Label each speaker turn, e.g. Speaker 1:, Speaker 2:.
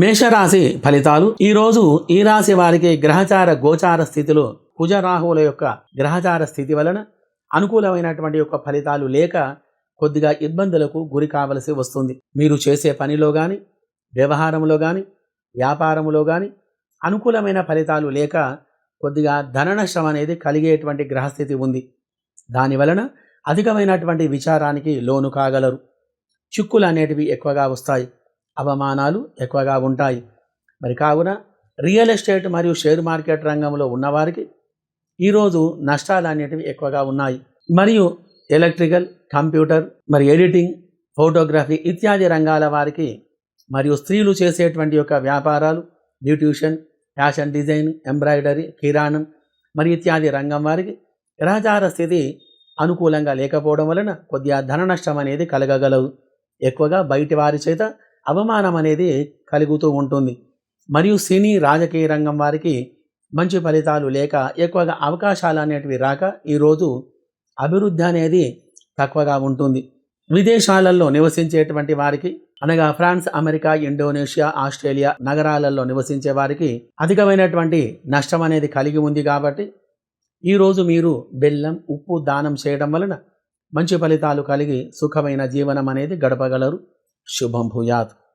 Speaker 1: మేషరాశి ఫలితాలు. ఈరోజు ఈ రాశి వారికి గ్రహచార గోచార స్థితిలో కుజరాహువుల యొక్క గ్రహచార స్థితి వలన అనుకూలమైనటువంటి యొక్క ఫలితాలు లేక కొద్దిగా ఇబ్బందులకు గురి కావలసి వస్తుంది. మీరు చేసే పనిలో కానీ వ్యవహారంలో కానీ వ్యాపారంలో కానీ అనుకూలమైన ఫలితాలు లేక కొద్దిగా ధననష్టం అనేది కలిగేటువంటి గ్రహస్థితి ఉంది. దాని వలన అధికమైనటువంటి విచారానికి లోను కాగలరు. చిక్కులు అనేటివి ఎక్కువగా వస్తాయి. అవమానాలు ఎక్కువగా ఉంటాయి. మరి కావున రియల్ ఎస్టేట్ మరియు షేర్ మార్కెట్ రంగంలో ఉన్నవారికి ఈరోజు నష్టాలు అనేటివి ఎక్కువగా ఉన్నాయి. మరియు ఎలక్ట్రికల్ కంప్యూటర్ మరి ఎడిటింగ్ ఫోటోగ్రఫీ ఇత్యాది రంగాల వారికి మరియు స్త్రీలు చేసేటువంటి యొక్క వ్యాపారాలు బ్యూటిషియన్ ఫ్యాషన్ డిజైన్ ఎంబ్రాయిడరీ కిరాణం మరి ఇత్యాది రంగం వారికి గ్రహచార స్థితి అనుకూలంగా లేకపోవడం వలన కొద్దిగా ధన నష్టం అనేది కలగగలదు. ఎక్కువగా బయటి వారి చేత అవమానం అనేది కలుగుతూ ఉంటుంది. మరియు సినీ రాజకీయ రంగం వారికి మంచి ఫలితాలు లేక ఎక్కువగా అవకాశాలు అనేటివి రాక ఈరోజు అభివృద్ధి అనేది తక్కువగా ఉంటుంది. విదేశాలలో నివసించేటువంటి వారికి అనగా ఫ్రాన్స్ అమెరికా ఇండోనేషియా ఆస్ట్రేలియా నగరాలలో నివసించే వారికి అధికమైనటువంటి నష్టం అనేది కలిగి ఉంది కాబట్టి ఈరోజు మీరు బెల్లం ఉప్పు దానం చేయడం వలన మంచి ఫలితాలు కలిగి సుఖమైన జీవనం అనేది గడపగలరు. शुभम भूयात।